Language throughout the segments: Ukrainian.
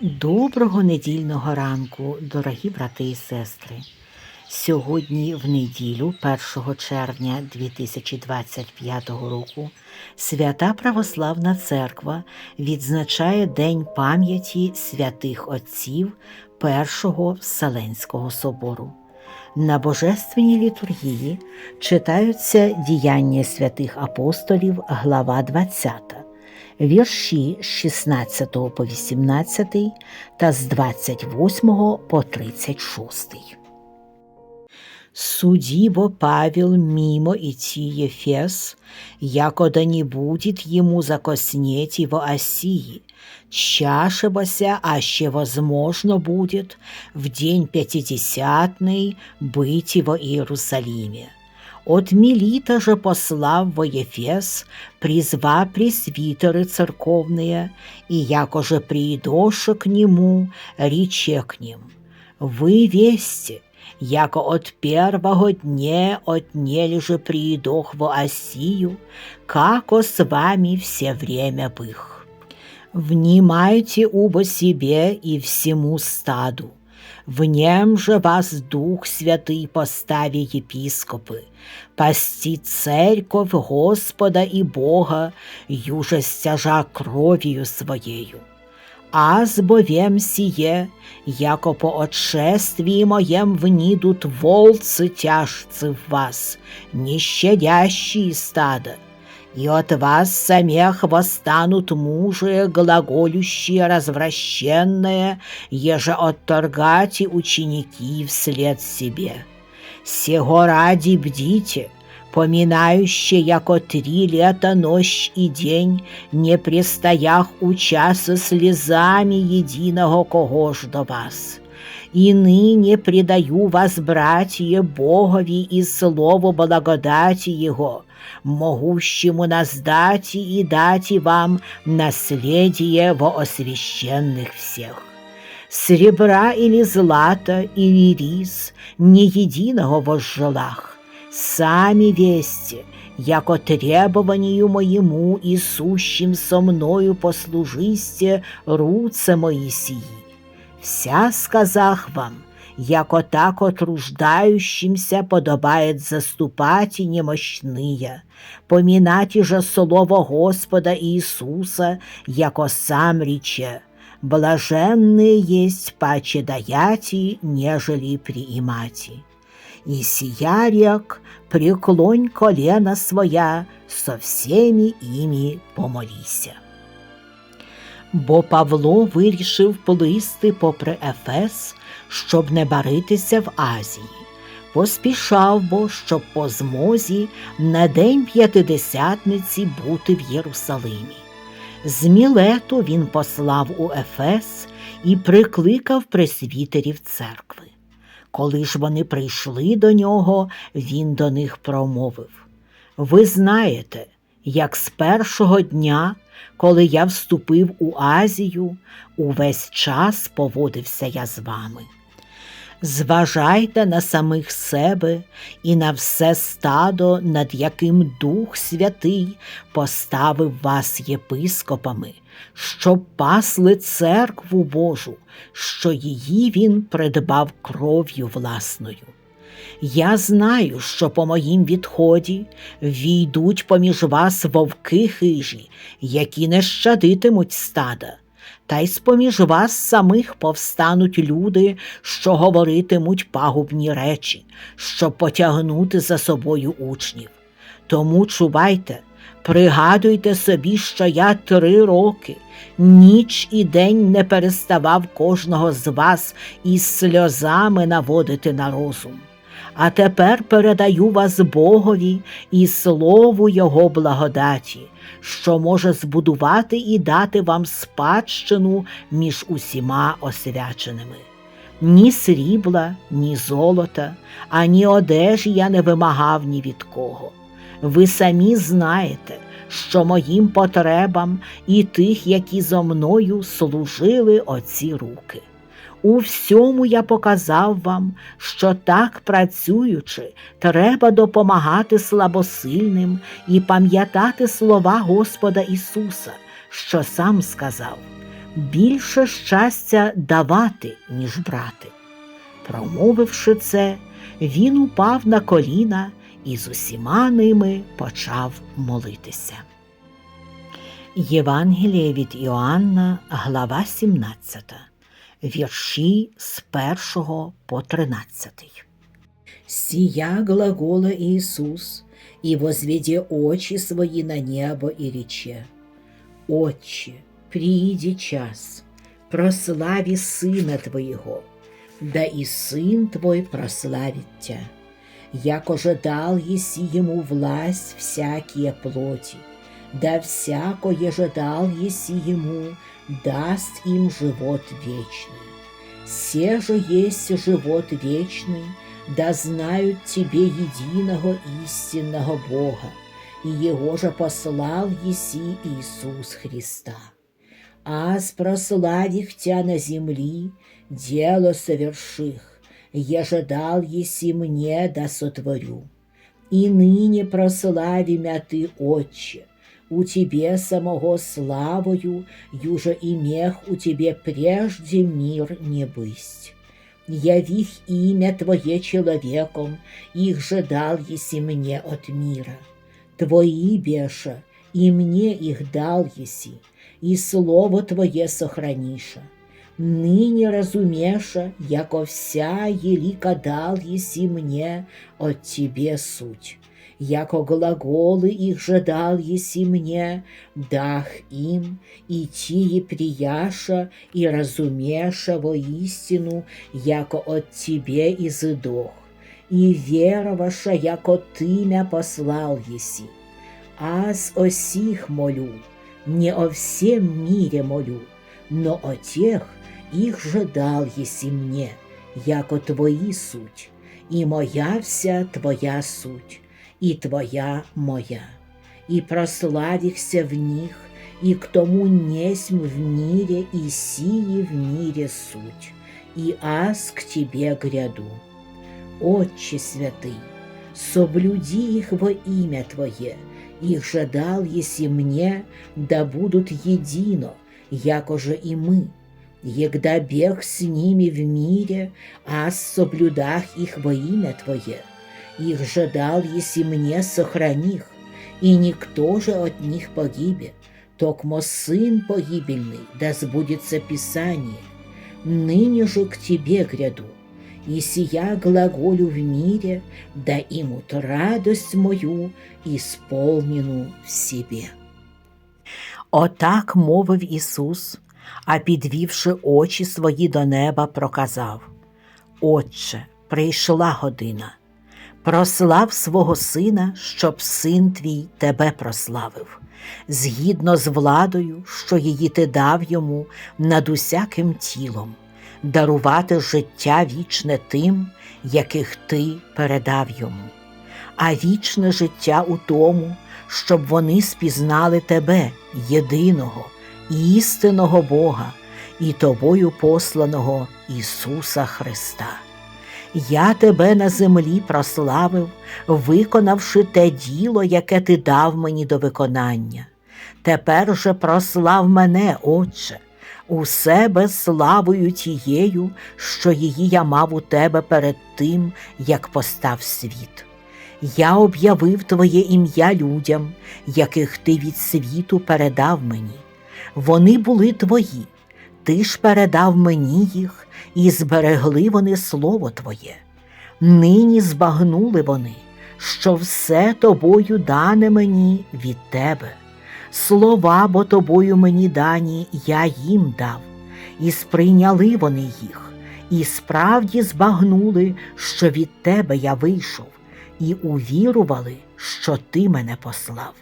Доброго недільного ранку, дорогі брати і сестри. Сьогодні, в неділю, 1 червня 2025 року, Свята Православна Церква відзначає День пам'яті святих отців Першого Вселенського собору. На Божественній літургії читаються діяння святих апостолів, глава 20 вірші з 16 по 18 та з 28 по 36. Судиво Павел мимо идти Ефес, яко да не будет ему закоснеть его Осии, чашебося, аще возможно будет в день пятидесятный быть его Иерусалиме От Мелита же послав во Ефес, призва пресвитеры церковные, и якоже приидоша к нему, рече к ним. Вы вести, яко от первого дня отнели же приидох во Осию, како с вами все время бых. Внимайте убо себе и всему стаду, в нем же вас Дух Святый постави епископы, пасти церковь Господа и Бога, юже стяжа кровью своею. Аз бовем сие, яко по отшествии моем внидут волцы тяжцы в вас, не щадящие стада, И от вас самих восстанут мужи, глаголющие развращенное, еже отторгати ученики вслед себе. Сего ради бдите, поминающие, яко три лета ночь и день, не престоях у часа слезами единого кого ж до вас. И ныне предаю вас, братья, Богови и слову благодати Его, могущему наздать и дать вам наследие во освященных всех. Серебра или злата, или рис, не единого возжелах, сами вести, яко требованию моему и сущим со мною послужисте руце Моисии. Вся сказах вам, яко так отруждающимся подобает заступать и немощные, поминать же слово Господа Иисуса, яко сам рече, блаженные есть паче даяти, нежели приимати. И сия рек, преклонь колено своя, со всеми ими помолися. Бо Павло вирішив плисти попри Ефес, щоб не баритися в Азії. Поспішав бо, щоб по змозі на день п'ятидесятниці бути в Єрусалимі. З Мілету він послав у Ефес і прикликав пресвітерів церкви. Коли ж вони прийшли до нього, він до них промовив Ви знаєте, як з першого дня, коли я вступив у Азію, увесь час поводився я з вами. Зважайте на самих себе і на все стадо, над яким Дух Святий поставив вас єпископами, щоб пасли церкву Божу, що її він придбав кров'ю власною. Я знаю, що по моїм відході війдуть поміж вас вовки хижі, які не щадитимуть стада, та й з-поміж вас самих повстануть люди, що говоритимуть пагубні речі, щоб потягнути за собою учнів. Тому чувайте, пригадуйте собі, що я три роки, ніч і день не переставав кожного з вас із сльозами наводити на розум. А тепер передаю вас Богові і слову Його благодаті, що може збудувати і дати вам спадщину між усіма освяченими. Ні срібла, ні золота, ані одежі я не вимагав ні від кого. Ви самі знаєте, що моїм потребам і тих, які зо мною служили оці руки. У всьому я показав вам, що так працюючи, треба допомагати слабосильним і пам'ятати слова Господа Ісуса, що сам сказав: більше щастя давати, ніж брати. Промовивши це, він упав на коліна і з усіма ними почав молитися. Євангеліє від Іоанна, глава 17, вірші з 1 по 13. Сия глагола Иисус, и возведе очи свои на небо и рече, Отче, прииди час, прослави Сына Твоего, да и Сын Твой прославит Тя, якоже дал еси Ему власть всякие плоти, да всякое же дал еси Ему, даст им живот вечный. Се же есть живот вечный, да знают Тебе единого истинного Бога, и Его же послал еси Иисус Христа. Аз прославих Тя на земли, дело соверших, еже дал еси мне да сотворю. И ныне прослави мя Ты, Отче, у Тебе самого славою, юже имех у Тебе прежде мир не бысть. Явих имя Твое человеком, их же дал еси мне от мира. Твои беша, и мне их дал еси, и слово Твое сохраниша. Ныне разумеша, яко вся елика дал еси мне от Тебе суть Яко глаголы их же дал еси мне, дах им, и тие прияша, и разумеша во истину, яко от Тебе изыдох, и вероваша, яко Ты мя послал еси. Аз о сих молю, не о всем мире молю, но о тех, их же дал еси мне, яко Твои суть, и моя вся Твоя суть, И Твоя моя. И прославихся в них, и к тому несмь в мире, и сии в мире суть, и аз к Тебе гряду. Отче святый, соблюди их во имя Твое, их же дал еси мне, да будут едино, якоже и мы, егда бег с ними в мире, а соблюдах их во имя Твое. Их же дал еси мне сохраних, и никто же от них погибе, токмо сын погибельный, да сбудется Писание. Ныне же к Тебе гряду, и сия глаголю в мире, да имут радость мою, исполнену в себе. Отак мовив Ісус, а підвівши очі свої до неба, проказав: Отче, прийшла година. Прослав свого сина, щоб син твій тебе прославив, згідно з владою, що її ти дав йому над усяким тілом, дарувати життя вічне тим, яких ти передав йому, а вічне життя у тому, щоб вони спізнали тебе, єдиного, істинного Бога і тобою посланого Ісуса Христа. Я тебе на землі прославив, виконавши те діло, яке ти дав мені до виконання. Тепер же прослав мене, Отче, у себе славою тією, що її я мав у тебе перед тим, як постав світ. Я об'явив Твоє ім'я людям, яких ти від світу передав мені. Вони були твої, ти ж передав мені їх, і зберегли вони слово Твоє. Нині збагнули вони, що все тобою дане мені від тебе. Слова бо тобою мені дані, я їм дав, і сприйняли вони їх, і справді збагнули, що від тебе я вийшов, і увірували, що ти мене послав.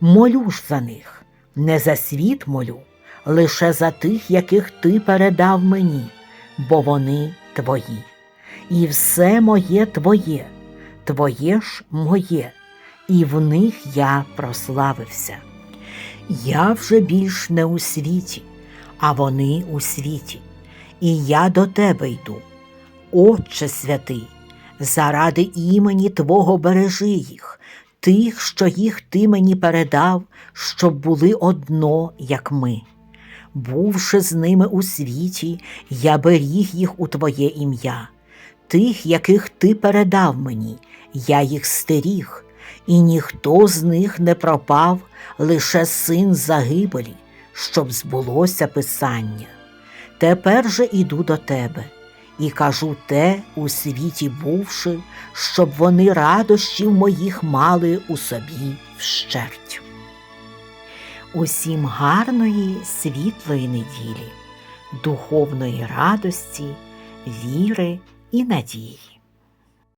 Молю ж за них, не за світ молю, лише за тих, яких ти передав мені, бо вони твої. І все моє твоє, твоє ж моє, і в них я прославився. Я вже більш не у світі, а вони у світі, і я до тебе йду. Отче святий, заради імені Твого бережи їх, тих, що їх ти мені передав, щоб були одно, як ми. Бувши з ними у світі, я беріг їх у Твоє ім'я, тих, яких Ти передав мені, я їх стеріг, і ніхто з них не пропав, лише син загибелі, щоб збулося Писання. Тепер же іду до тебе і кажу те у світі бувши, щоб вони радощів моїх мали у собі вщерть. Усім гарної світлої неділі, духовної радості, віри і надії.